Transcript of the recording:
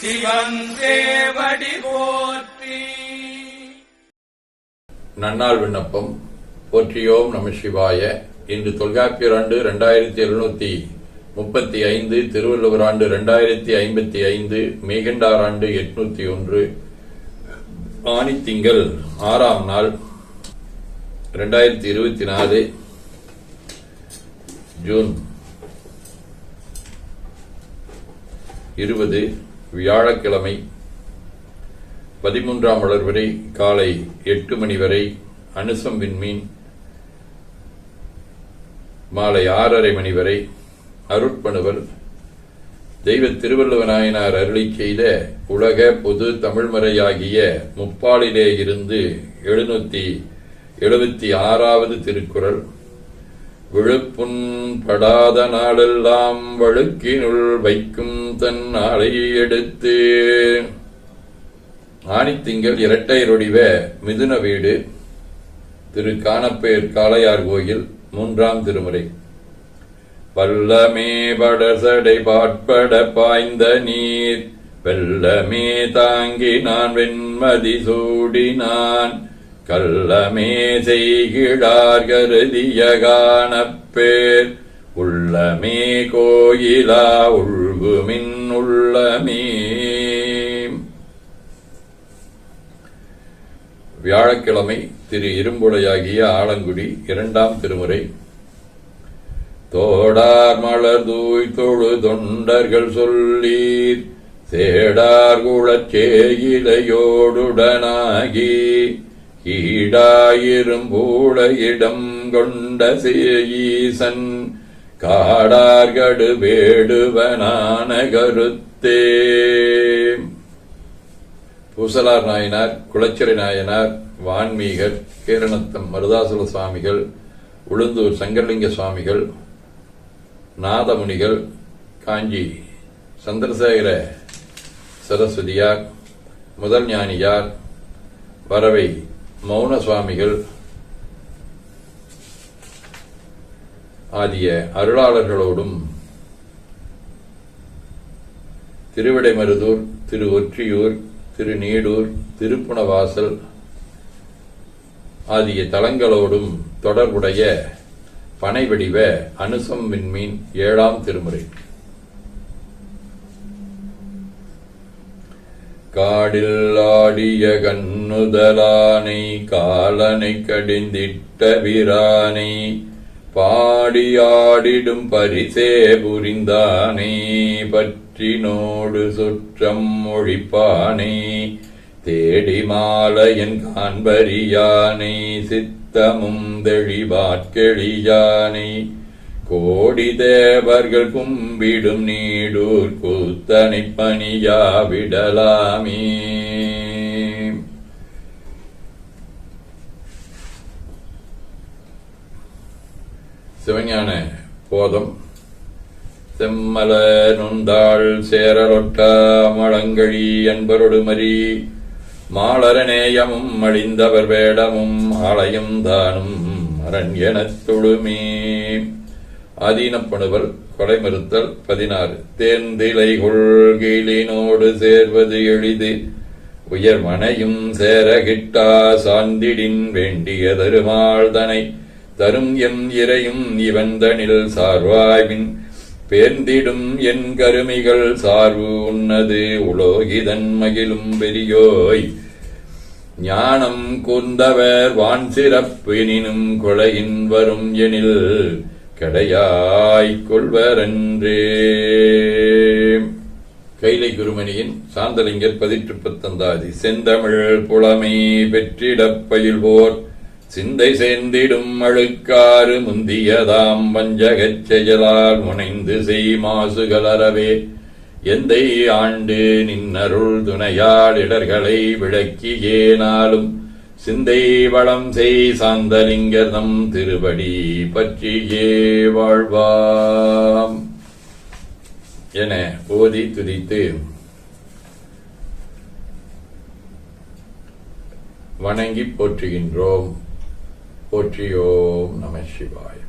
சிவன் போற்றி. நன்னாள் விண்ணப்பம். போற்றியோம் நம சிவாய. இன்று தொல்காப்பியர் ஆண்டு இரண்டாயிரத்தி எழுநூத்தி முப்பத்தி ஐந்து திருவள்ளுவர் ஆண்டு இரண்டாயிரத்தி ஐம்பத்தி ஐந்து மேகண்டார் ஆண்டு எட்நூத்தி ஒன்று. ஆணித்திங்கள் ஆறாம் நாள் இரண்டாயிரத்தி இருபத்தி நாலு ஜூன் இருபது. வியாழக்கிழமை பதிமூன்றாம் வளர்வரை வரை காலை எட்டு மணி வரை அனுசம் விண்மீன் மாலை ஆறரை மணி வரை அருட்பணுவல். தெய்வ திருவள்ளுவநாயனார் அருளி செய்த உலக பொது தமிழ்மறையாகிய முப்பாலிலே இருந்து எழுநூத்தி எழுபத்தி ஆறாவது திருக்குறள். விழுப்புண் படாத நாளெல்லாம் வழுக்கினுள் வைக்கும் தன் ஆளை எடுத்து. ஆணித்திங்கள் இரட்டையருடிவ மிதுன வீடு திரு காணப்பேர் காளையார் கோயில் மூன்றாம் திருமுறை. பல்லமே படசடை பாட்பட பாய்ந்த நீர் வெள்ளமே தாங்கி நான் வெண்மதி சூடினான். கள்ளமே செய்கிடார் கருதிய காணப்பேர் உள்ளமே கோயிலா உள்குமின் உள்ளமே. வியாழக்கிழமை திரு இரும்புடையாகிய ஆலங்குடி இரண்டாம் திருமுறை. தோடார் மலர் தூய் தொழு தொண்டர்கள் சொல்லீர். சேடார் குளச் சேயிலையோடுடனாகி ஈடாயிரும்பூட இடம் கொண்ட சேயீசன் காடார்கடு வேடுவனான கருத்தே பூசலார் நாயனார் குளச்சிறை நாயனார் வான்மீகர் கேரணத்தம் மருதாசல சுவாமிகள் உளுந்தூர் சங்கரலிங்க சுவாமிகள் நாதமுனிகள் காஞ்சி சந்திரசேகர சரஸ்வதியார் முதல் ஞானியார் வரவை மௌன சுவாமிகள் ஆகிய அருளாளர்களோடும் திருவிடைமருதூர் திரு ஒற்றியூர் திரு நீடூர் திருப்புணவாசல் ஆகிய தலங்களோடும் தொடர்புடைய பனைவடிவ அனுசம் விண்மீன் ஏழாம் திருமுறை. காடில் ஆடிய கண்ணுதலானை காலனை கடிந்திட்ட வீரானை பாடியாடிடும் பரிசே புரிந்தானே பற்றினோடு சுற்றம் ஒழிப்பானே தேடி மாலையன் காண்பரியானை சித்தமும் தெளிவாட்கெளியானை கோடி தேவர்கள் கும்பிடும் நீடூர் கூத்தனை பணியா விடலாமே சிவஞான போதம். செம்மல நுந்தாள் சேரலொட்ட மழங்கழி என்பரொடு மறி மாளரநேயமும் அழிந்தவர் வேடமும் ஆலயம் தானும் அரண் ஆதீனப்பணுவல் கொலை மறுத்தல் பதினாறு தேர்ந்திலை கொள்கையினோடு சேர்வது எளிது. உயர் மனையும் சேரகிட்டா சாந்திடின் வேண்டிய தருமாள்தனை தரும் எம் இறையும் இவந்தனில் சார்வாய்வின். பேர்ந்திடும் என் கருமிகள் சார்வு உன்னது உலோகிதன் மகிழும் பெரியோய். ஞானம் கூர்ந்தவர் வான் சிறப்பினும் கொலையின் வரும் எனில். கடையாய்க் கொள்வரன்றே. கைலை குருமணியின் சாந்தலிங்கர் பதிற்று பத்தந்தாதி செந்தமிழ் புலமை பெற்றிடப் பயில்வோர் சிந்தை சேர்ந்திடும் அழுக்காறு முந்தியதாம் வஞ்சகச் செயலால் முனைந்து செய் மாசுகளறவே எந்தை ஆண்டு நின்னருள் துணையால் இடர்களை ஏனாலும் சிந்தை வளம் செய் சாந்தலிங்கர் தம் திருபடி பற்றியே வாழ்வாம். என ஓதி துதித்து வணங்கி போற்றுகின்றோம். போற்றியோம் நம சிவாயம்